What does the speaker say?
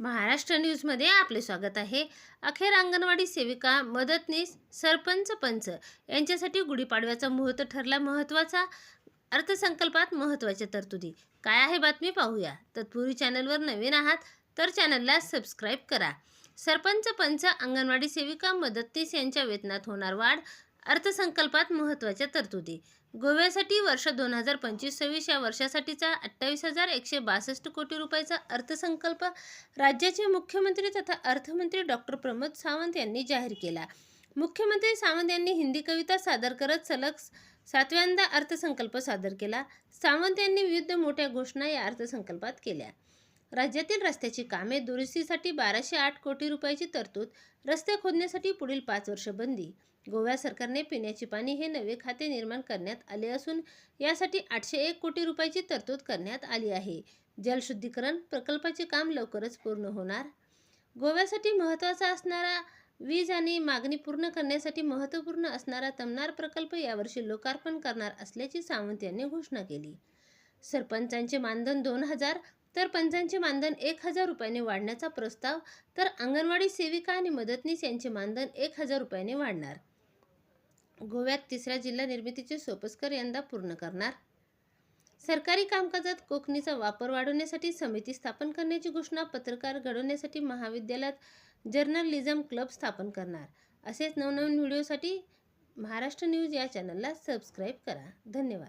महाराष्ट्र न्यूजमध्ये आपले स्वागत आहे. अखेर अंगणवाडी सेविका मदतनीस सरपंच पंच यांच्यासाठी गुढीपाडव्याचा मुहूर्त ठरला महत्त्वाचा. अर्थसंकल्पात महत्त्वाच्या तरतुदी. काय आहे बातमी पाहूया. तत्पूर्वी चॅनलवर नवीन आहात तर चॅनलला सबस्क्राईब करा. सरपंच पंच अंगणवाडी सेविका मदतनीस यांच्या वेतनात होणार वाढ. अर्थसंकल्पात महत्त्वाच्या तरतुदी. गोव्यासाठी वर्ष दोन हजार पंचवीस सव्वीस या वर्षासाठीचा अठ्ठावीस हजार एकशे बासष्ट कोटी रुपयाचा अर्थसंकल्प राज्याचे मुख्यमंत्री तथा अर्थमंत्री डॉक्टर प्रमोद सावंत यांनी जाहीर केला. मुख्यमंत्री सावंत यांनी हिंदी कविता सादर करत सलग सातव्यांदा अर्थसंकल्प सादर केला. सावंत यांनी विविध मोठ्या घोषणा या अर्थसंकल्पात केल्या. राज्यातील रस्त्याची कामे दुरुस्तीसाठी बाराशे आठ कोटी रुपयाची तरतूद रस्ते खोदण्यासाठी पुढील पाच वर्ष बंदी. गोवा सरकारने पिण्याचे पाणी हे नवे खाते निर्माण करण्यात आले असून यासाठी आठशे एक कोटी रुपयाची तरतूद करण्यात आली आहे. जलशुद्धीकरण प्रकल्पाचे काम लवकरच पूर्ण होणार. गोव्यासाठी महत्त्वाचा असणारा वीज आणि मागणी पूर्ण करण्यासाठी महत्त्वपूर्ण असणारा तमनार प्रकल्प यावर्षी लोकार्पण करणार असल्याची सावंत यांनी घोषणा केली. सरपंचांचे मानधन दोन हजार तर पंचांचे मानधन एक हजार रुपयाने वाढण्याचा प्रस्ताव तर अंगणवाडी सेविका आणि मदतनीस यांचे मानधन एक हजार रुपयाने वाढणार. गोव्यात तिसऱ्या जिल्हा निर्मितीचे सोपस्कर यंदा पूर्ण करणार. सरकारी कामकाजात कोकणीचा वापर वाढवण्यासाठी समिती स्थापन करण्याची घोषणा पत्रकार घडवण्यासाठी महाविद्यालयात जर्नलिझम क्लब स्थापन करणार. असेच नवनवीन व्हिडिओसाठी महाराष्ट्र न्यूज या चॅनलला सबस्क्राईब करा. धन्यवाद.